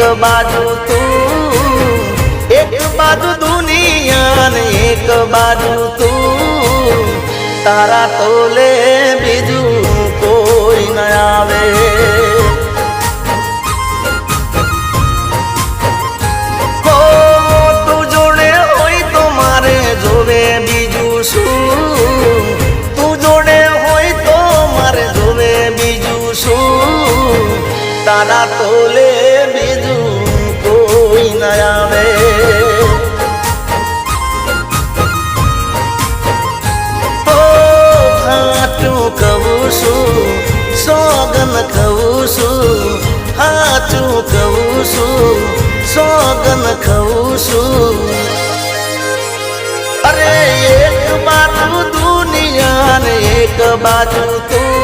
બાજુ તું, એક બાજુ દુનિયા ને એક બાજુ તું. તારા તોલે બીજું કોઈ ન આવે. તું જોડે હોય તો મારે જોવે બીજું શું? તું જોડે હોય તો મારે જોવે બીજું શું? તારા તોલે ન આવે હાચું કહું છું સોગન કહું છું હાચું કહું છું સોગન કહું છું અરે એક બાજુ દુનિયા એક બાજુ તું